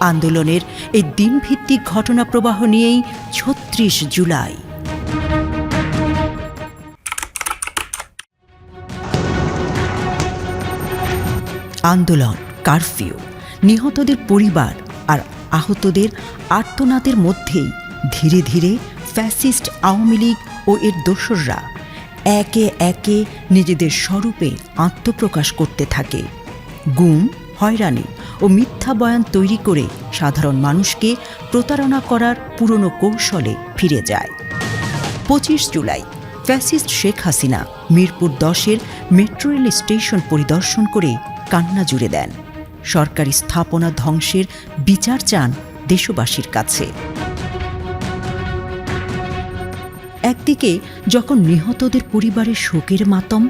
আন্দোলনের এই দিনভিত্তিক ঘটনা প্রবাহ নিয়েই ছত্রিশ জুলাই। আন্দোলন, কারফিউ, নিহতদের পরিবার আর আহতদের আর্তনাদের মধ্যেই ধীরে ধীরে ফ্যাসিস্ট আওয়ামী লীগ ও এর দোসররা একে একে নিজেদের স্বরূপে আত্মপ্রকাশ করতে থাকে। গুম হয়রানি ও মিথ্যা বয়ান তৈরি করে সাধারণ মানুষকে প্রতারণা করার পুরনো কৌশলে ফিরে যায়। পঁচিশ জুলাই, ফ্যাসিস্ট শেখ হাসিনা মিরপুর দশের মেট্রো রেল স্টেশন পরিদর্শন করে কান্না জুড়ে দেন। সরকারি স্থাপনা ধ্বংসের বিচার চান দেশবাসীর কাছে। একদিকে যখন নিহতদের পরিবারের শোকের মাতম,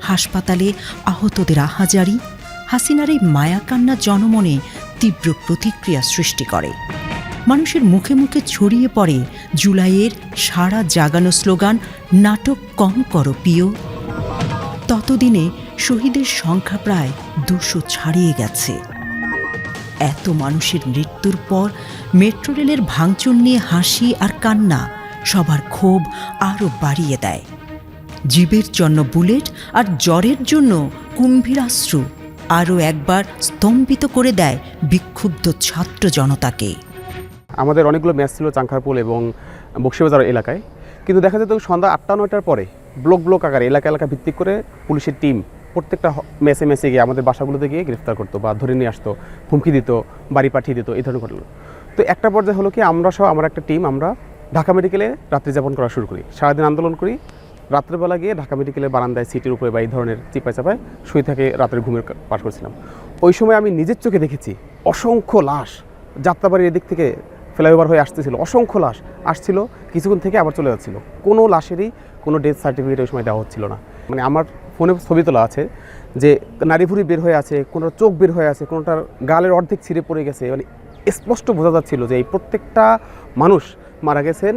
হাসপাতালে আহতদের আহাজারি হাসিনার এই মায়াকান্না জনমনে তীব্র প্রতিক্রিয়া সৃষ্টি করে। মানুষের মুখে মুখে ছড়িয়ে পড়ে জুলাইয়ের সারা জাগানো স্লোগান, নাটক কম করো প্রিয়। ততদিনে শহীদের সংখ্যা প্রায় দুশো ছাড়িয়ে গেছে। এত মানুষের মৃত্যুর পর মেট্রো রেলের ভাঙচুর নিয়ে হাসি আর কান্না সবার ক্ষোভ আরও বাড়িয়ে দেয়। জীবের জন্য বুলেট আর জ্বরের জন্য কুম্ভীরাশ্রু আরও একবার স্তম্ভিত করে দেয় বিক্ষুব্ধ ছাত্র জনতাকে। আমাদের অনেকগুলো ম্যাচ ছিল চাংখারপুল এবং বক্সিবাজার এলাকায়। কিন্তু দেখা যেত সন্ধ্যা আটটা নয়টার পরে ব্লক ব্লক আকারে এলাকা এলাকা ভিত্তিক করে পুলিশের টিম প্রত্যেকটা মেসে মেসে গিয়ে আমাদের বাসাগুলোতে গিয়ে গ্রেফতার করতো বা ধরে নিয়ে আসতো, হুমকি দিত, বাড়ি পাঠিয়ে দিত, এই ধরনের ঘটনা তো একটা পর্যায়ে হলো কি, আমরা সহ, আমার একটা টিম, আমরা ঢাকা মেডিকেলে রাত্রি যাপন করা শুরু করি, সারাদিন আন্দোলন করি রাত্রেবেলা গিয়ে ঢাকা মেডিকেলের বারান্দায় সিটির উপরে বা এই ধরনের চিপায় চাপায় শুয়ে থাকে রাতের ঘুমের পাশ করছিলাম। ওই সময় আমি নিজের চোখে দেখেছি অসংখ্য লাশ যাত্রাবাড়ির এদিক থেকে ফ্লাইওভার হয়ে আসতেছিল, অসংখ্য লাশ আসছিল, কিছুক্ষণ থেকে আবার চলে যাচ্ছিল। কোনো লাশেরই কোনো ডেথ সার্টিফিকেট ওই সময় দেওয়া হচ্ছিল না। মানে আমার ফোনে ছবি তোলা আছে যে নারীভুরি বের হয়ে আছে কোনো চোখ বের হয়ে আছে, কোনোটার গালের অর্ধেক ছিঁড়ে পড়ে গেছে মানে স্পষ্ট বোঝা যাচ্ছিল যে এই প্রত্যেকটা মানুষ মারা গেছেন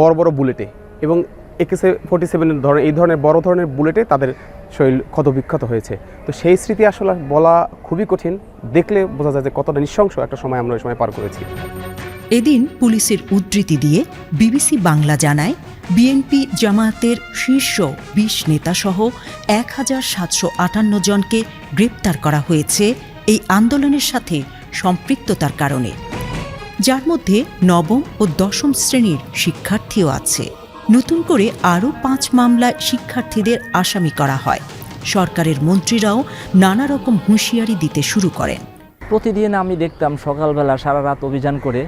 বড় বড় বুলেটে এবং একে ফোর্টি সেভেনের ধরনের, এই ধরনের বড় ধরনের বুলেটে তাদের শরীর ক্ষত বিক্ষত হয়েছে। তো সেই স্মৃতি আসলে বলা খুবই কঠিন। দেখলে বোঝা যায় যে কতটা নৃশংস একটা সময় আমরা ওই সময় পার করেছি। এদিন পুলিশের উদ্ধৃতি দিয়ে বিবিসি বাংলা জানায়, বিএনপি জামায়াতের শীর্ষ বিশ নেতাসহ এক হাজার সাতশো আটান্ন জনকে গ্রেপ্তার করা হয়েছে এই আন্দোলনের সাথে সম্পৃক্ততার কারণে। যার মধ্যে নবম ও দশম শ্রেণির শিক্ষার্থীও আছে। নতুন করে আরও পাঁচ মামলায় শিক্ষার্থীদের আসামি করা হয়। সরকারের মন্ত্রীরাও নানা রকম হুঁশিয়ারি দিতে শুরু করেন। প্রতিদিন আমি দেখতাম সকালবেলা সারা রাত অভিযান করে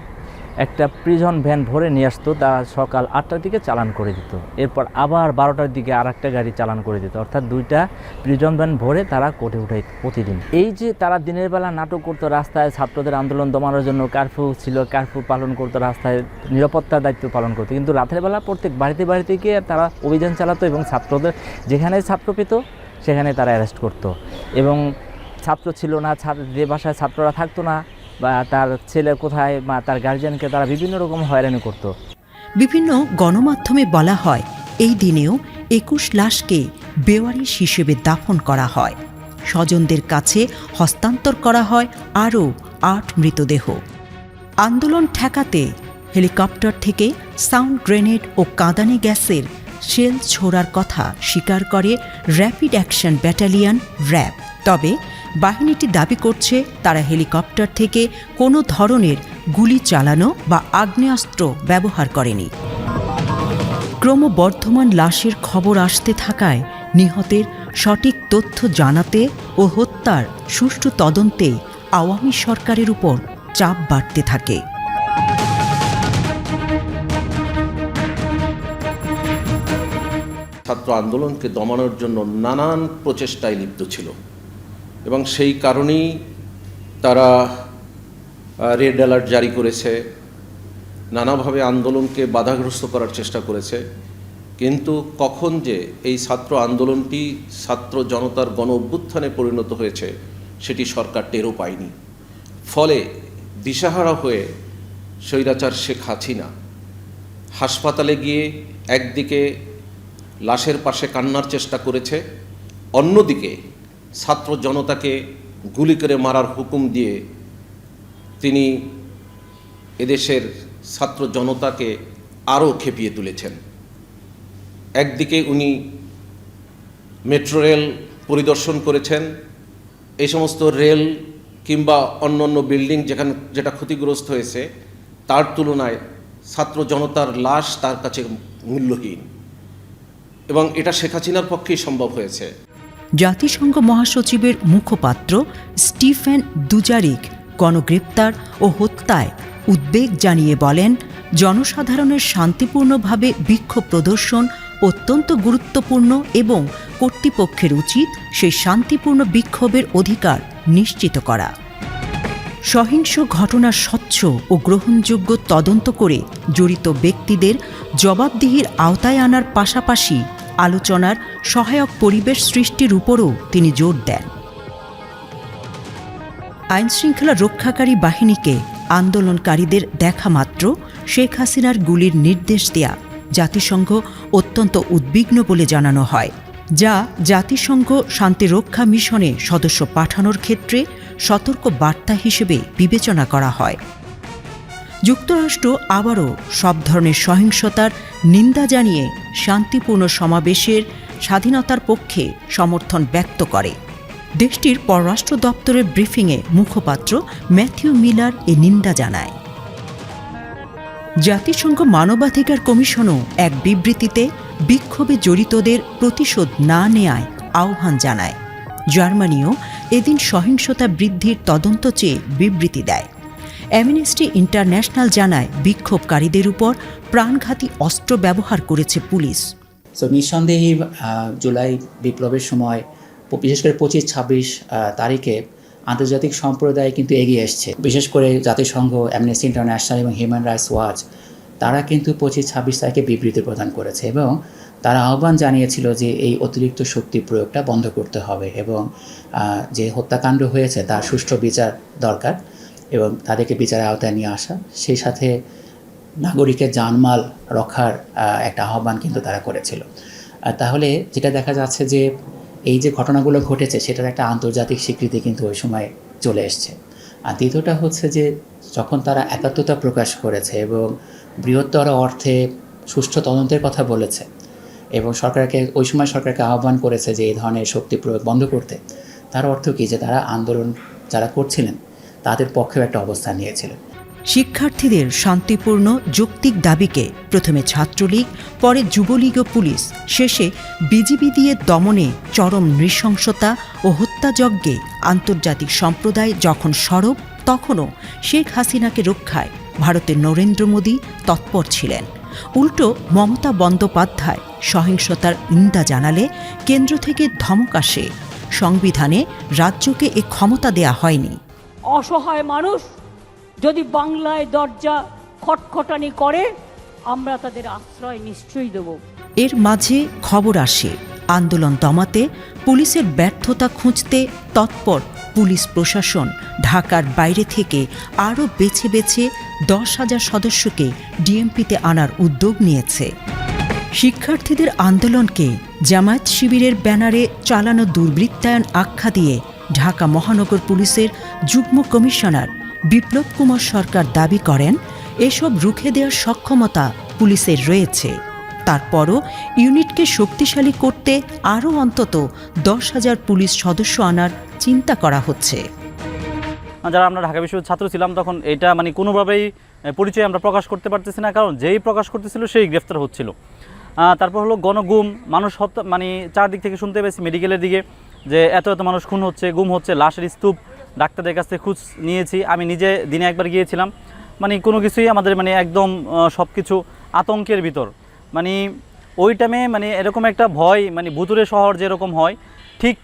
একটা প্রিজন ভ্যান ভরে নিয়ে আসতো, তা সকাল আটটার দিকে চালান করে দিত। এরপর আবার বারোটার দিকে আর একটা গাড়ি চালান করে দিত। অর্থাৎ দুইটা প্রিজন ভ্যান ভরে তারা কোর্টে উঠাই প্রতিদিন। এই যে তারা দিনের বেলা নাটক করতো রাস্তায়, ছাত্রদের আন্দোলন দমানোর জন্য কারফিউ ছিল কারফিউ পালন করতো রাস্তায় নিরাপত্তার দায়িত্ব পালন করতো। কিন্তু রাতের বেলা প্রত্যেক বাড়িতে বাড়িতে গিয়ে তারা অভিযান চালাতো এবং ছাত্রদের, যেখানে ছাত্র পেত, সেখানে তারা অ্যারেস্ট করতো। এবং ছাত্র ছিল না, ছাত্র, যে বাসায় ছাত্ররা থাকতো না বা তার ছেলে কোথায় বা তার গার্জিয়ানকে তারা বিভিন্ন রকম হয়রানি করতো। বিভিন্ন গণমাধ্যমে বলা হয়, এই দিনেও একুশ লাশকে বেওয়ারিশ হিসেবে দাফন করা হয়। স্বজনদের কাছে হস্তান্তর করা হয় আরও আট মৃতদেহ। আন্দোলন ঠেকাতে হেলিকপ্টার থেকে সাউন্ড গ্রেনেড ও কাঁদানে গ্যাসের শেল ছোড়ার কথা স্বীকার করে র্যাপিড অ্যাকশন ব্যাটালিয়ন র্যাব। তবে বাহিনীটি দাবি করছে তারা হেলিকপ্টার থেকে কোনো ধরনের গুলি চালানো বা আগ্নেয়াস্ত্র ব্যবহার করেনি। ক্রমবর্ধমান লাশের খবর আসতে থাকায় নিহতের সঠিক তথ্য জানাতে ও হত্যার সুষ্ঠু তদন্তে আওয়ামী সরকারের উপর চাপ বাড়তে থাকে। ছাত্র আন্দোলনকে দমানোর জন্য নানান প্রচেষ্টায় লিপ্ত ছিল। এবং সেই কারণেই তারা রেড অ্যালার্ট জারি করেছে। নানাভাবে আন্দোলনকে বাধাগ্রস্ত করার চেষ্টা করেছে। কিন্তু কখন যে এই ছাত্র আন্দোলনটি ছাত্র জনতার গণ অভ্যুত্থানে পরিণত হয়েছে, সেটি সরকার টেরও পায়নি। ফলে দিশাহারা হয়ে স্বৈরাচার শেখ হাসিনা হাসপাতালে গিয়ে একদিকে লাশের পাশে কান্নার চেষ্টা করেছে, অন্যদিকে ছাত্র জনতাকে গুলি করে মারার হুকুম দিয়ে তিনি এদেশের ছাত্র জনতাকে আরও খেপিয়ে তুলেছেন। একদিকে উনি মেট্রো রেল পরিদর্শন করেছেন, এই সমস্ত রেল কিংবা অন্য অন্য বিল্ডিং যেখানে যেটা ক্ষতিগ্রস্ত হয়েছে, তার তুলনায় ছাত্র জনতার লাশ তার কাছে মূল্যহীন। এবং এটা শেখ হাসিনার পক্ষেই সম্ভব হয়েছে। জাতিসংঘ মহাসচিবের মুখপাত্র স্টিফেন দুজারিক গণগ্রেপ্তার ও হত্যায় উদ্বেগ জানিয়ে বলেন, জনসাধারণের শান্তিপূর্ণভাবে বিক্ষোভ প্রদর্শন অত্যন্ত গুরুত্বপূর্ণ এবং কর্তৃপক্ষের উচিত সেই শান্তিপূর্ণ বিক্ষোভের অধিকার নিশ্চিত করা। সহিংস ঘটনার স্বচ্ছ ও গ্রহণযোগ্য তদন্ত করে জড়িত ব্যক্তিদের জবাবদিহির আওতায় আনার পাশাপাশি আলোচনার সহায়ক পরিবেশ সৃষ্টির উপরও তিনি জোর দেন। আইনশৃঙ্খলা রক্ষাকারী বাহিনীকে আন্দোলনকারীদের দেখা মাত্র শেখ হাসিনার গুলির নির্দেশ দেয়া জাতিসংঘ অত্যন্ত উদ্বিগ্ন বলে জানানো হয়, যা জাতিসংঘ শান্তিরক্ষা মিশনে সদস্য পাঠানোর ক্ষেত্রে সতর্ক বার্তা হিসেবে বিবেচনা করা হয়। যুক্তরাষ্ট্র আবারও সব ধরনের সহিংসতার নিন্দা জানিয়ে শান্তিপূর্ণ সমাবেশের স্বাধীনতার পক্ষে সমর্থন ব্যক্ত করে। দেশটির পররাষ্ট্র দপ্তরের ব্রিফিংয়ে মুখপাত্র ম্যাথিউ মিলার এ নিন্দা জানায়। জাতিসংঘ মানবাধিকার কমিশনও এক বিবৃতিতে বিক্ষোভে জড়িতদের প্রতিশোধ না নেয়ায় আহ্বান জানায়। জার্মানিও এদিন সহিংসতা বৃদ্ধির তদন্ত চেয়ে বিবৃতি দেয়। অ্যামনেস্টি ইন্টারন্যাশনাল জানায় বিক্ষোভকারীদের উপর প্রাণঘাতী অস্ত্র ব্যবহার করেছে পুলিশ। সো নিঃসন্দেহে জুলাই বিপ্লবের সময় বিশেষ করে পঁচিশ, ছাব্বিশ তারিখে আন্তর্জাতিক সম্প্রদায় কিন্তু এগিয়ে এসছে। বিশেষ করে জাতিসংঘ, অ্যামনেস্টি ইন্টারন্যাশনাল এবং হিউম্যান রাইটস ওয়াচ, তারা কিন্তু পঁচিশ, ছাব্বিশ তারিখে বিবৃতি প্রদান করেছে এবং তারা আহ্বান জানিয়েছিল যে এই অতিরিক্ত শক্তি প্রয়োগটা বন্ধ করতে হবে এবং যে হত্যাকাণ্ড হয়েছে তার সুষ্ঠু বিচার দরকার। এবং তাদেরকে বিচারের আওতায় নিয়ে আসা। সেই সাথে নাগরিকের জানমাল রক্ষার একটা আহ্বান কিন্তু তারা করেছিল। তাহলে যেটা দেখা যাচ্ছে যে, এই যে ঘটনাগুলো ঘটেছে, সেটার একটা আন্তর্জাতিক স্বীকৃতি কিন্তু ওই সময় চলে এসছে। আর দ্বিতীয়টা হচ্ছে যে, যখন তারা একাত্মতা প্রকাশ করেছে এবং বৃহত্তর অর্থে সুষ্ঠু তদন্তের কথা বলেছে এবং সরকারকে, ওই সময় সরকারকে আহ্বান করেছে যে, এই ধরনের শক্তি প্রয়োগ বন্ধ করতে, তার অর্থ কী? যে, তারা আন্দোলন যারা করছিলেন তাদের পক্ষেও একটা অবস্থান নিয়েছিলেন শিক্ষার্থীদের শান্তিপূর্ণ, যৌক্তিক দাবিকে প্রথমে ছাত্রলীগ, পরে যুবলীগ ও পুলিশ, শেষে বিজিবি দিয়ে দমনে চরম নৃশংসতা ও হত্যাযজ্ঞে আন্তর্জাতিক সম্প্রদায় যখন সরব, তখনও শেখ হাসিনাকে রক্ষায় ভারতের নরেন্দ্র মোদী তৎপর ছিলেন। উল্টো মমতা বন্দ্যোপাধ্যায় সহিংসতার নিন্দা জানালে কেন্দ্র থেকে ধমক আসে। সংবিধানে রাজ্যকে এ ক্ষমতা দেয়া হয়নি। অসহায় মানুষ যদি বাংলায় দরজা খটখটানি করে, আমরা তাদের আশ্রয় নিশ্চয়ই দেবো। এর মাঝে খবর আসে, আন্দোলন দমাতে, পুলিশের ব্যর্থতা খুঁজতে তৎপর পুলিশ প্রশাসন ঢাকার বাইরে থেকে আরও বেছে বেছে দশ হাজার সদস্যকে ডিএমপিতে আনার উদ্যোগ নিয়েছে। শিক্ষার্থীদের আন্দোলনকে জামায়াত শিবিরের ব্যানারে চালানো দুর্বৃত্তায়ন আখ্যা দিয়ে ঢাকা মহানগর পুলিশের যুগ্ম কমিশনার বিপ্লব কুমার সরকার দাবি করেন, এসব রুখে দেওয়ার সক্ষমতা পুলিশের রয়েছে। তারপরও ইউনিটকে শক্তিশালী করতে আরও অন্তত দশ হাজার পুলিশ সদস্য আনার চিন্তা করা হচ্ছে। যারা আমরা ঢাকা বিশ্ববিদ্যালয়ের ছাত্র ছিলাম তখন এটা মানে কোনোভাবেই পরিচয় আমরা প্রকাশ করতে পারতেছি না, কারণ যেই প্রকাশ করতেছিল সেই গ্রেফতার হচ্ছিল। তারপর হলো গণগুম, মানুষ হত্যা মানে চারদিক থেকে শুনতে পেয়েছি মেডিকেলের দিকে। যে এত এত মানুষ খুন হচ্ছে, গুম হচ্ছে, লাশের স্তূপ ডাক্তারদের কাছ থেকে খোঁজ নিয়েছি। আমি নিজে দিনে একবার গিয়েছিলাম। মানে কোনো কিছুই আমাদের মানে একদম সব কিছু আতঙ্কের ভিতর। মানে ওই টাইমে মানে এরকম একটা ভয় মানে ভুতুরে শহর যেরকম হয়, ঠিক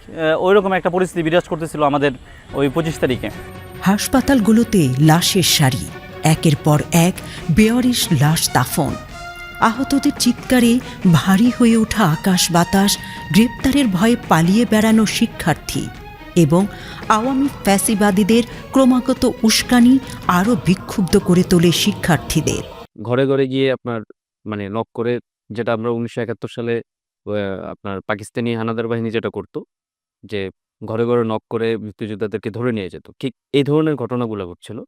ওই রকম একটা পরিস্থিতি বিরাজ করতেছিল আমাদের ওই পঁচিশ তারিখে। হাসপাতালগুলোতে লাশের সারি, একের পর এক বেয়ারিশ লাশ দাফন। আহতদের চিৎকারে ভারী হয়ে ওঠা আকাশ বাতাস গ্রেপ্তারের ভয়ে পালিয়ে বেড়ানো শিক্ষার্থী এবং আওয়ামী ফ্যাসিবাদীদের ক্রমাগত উস্কানি আরও বিক্ষুব্ধ করে তোলে শিক্ষার্থীদের। ঘরে ঘরে গিয়ে আপনার মানে নক করে যেটা আমরা উনিশশো একাত্তর সালে আপনার পাকিস্তানি হানাদার বাহিনী যেটা করতো, যে ঘরে ঘরে নক করে মুক্তিযোদ্ধাদেরকে ধরে নিয়ে যেত। ঠিক এই ধরনের ঘটনাগুলো ঘটছিল,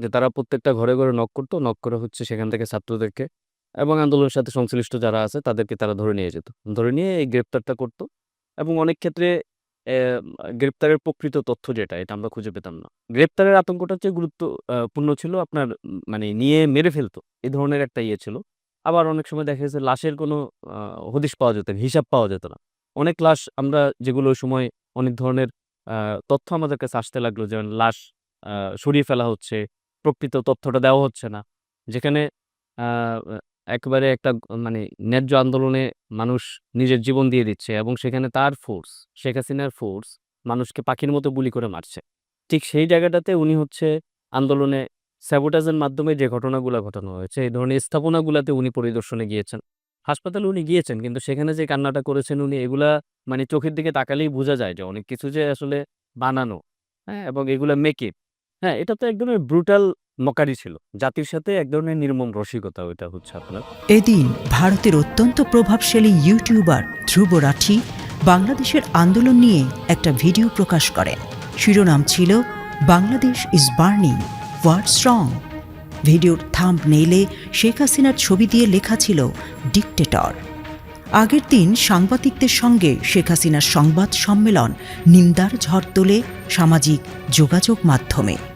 যে তারা প্রত্যেকটা ঘরে ঘরে নক করতো, নক করে হচ্ছে সেখান থেকে ছাত্রদেরকে এবং আন্দোলনের সাথে সংশ্লিষ্ট যারা আছে তাদেরকে তারা ধরে নিয়ে যেত। ধরে নিয়ে এই গ্রেপ্তারটা করতো এবং অনেক ক্ষেত্রে গ্রেপ্তারের প্রকৃত তথ্য যেটা এটা আমরা খুঁজে পেতাম না। গ্রেপ্তারের আতঙ্কটা হচ্ছে গুরুত্বপূর্ণ ছিল আপনার মানে নিয়ে মেরে ফেলতো। এই ধরনের একটা ইয়ে ছিল। আবার অনেক সময় দেখা গেছে লাশের কোনো হদিশ পাওয়া যেত না, হিসাব পাওয়া যেত না। অনেক লাশ আমরা যেগুলো সময় অনেক ধরনের তথ্য আমাদের কাছে আসতে লাগল যেমন লাশ সরিয়ে ফেলা হচ্ছে প্রকৃত তথ্যটা দেওয়া হচ্ছে না। যেখানে একেবারে একটা মানে ন্যায্য আন্দোলনে মানুষ নিজের জীবন দিয়ে দিচ্ছে এবং সেখানে তার ফোর্স শেখ হাসিনার ফোর্স মানুষকে পাখির মতো গুলি করে মারছে। ঠিক সেই জায়গাটাতে উনি হচ্ছে আন্দোলনে স্যাবোটাজের মাধ্যমে যে ঘটনাগুলো ঘটানো হয়েছে, এই ধরনের স্থাপনাগুলোতে উনি পরিদর্শনে গিয়েছেন। হাসপাতালে উনি গিয়েছেন কিন্তু সেখানে যে কান্নাটা করেছেন উনি, এগুলা মানে চোখের দিকে তাকালেই বোঝা যায় যে অনেক কিছু যে আসলে বানানো হ্যাঁ? এবং এগুলা মেকে হ্যাঁ এটা তো এক ধরনের ব্রুটাল মকারি ছিল। জাতির সাথে এক ধরনের নির্মম রসিকতা ওইটা হচ্ছে আপনার। এদিন ভারতের অত্যন্ত প্রভাবশালী ইউটিউবার ধ্রুব রাঠি বাংলাদেশের আন্দোলন নিয়ে একটা ভিডিও প্রকাশ করেন। শিরোনাম ছিল, Bangladesh is burning what strong ভিডিওর থাম্ব নেইলে শেখ হাসিনার ছবি দিয়ে লেখা ছিল ডিকটেটর আগের দিন সাংবাদিকদের সঙ্গে শেখ হাসিনার সংবাদ সম্মেলন নিন্দার ঝড় তোলে সামাজিক যোগাযোগ মাধ্যমে।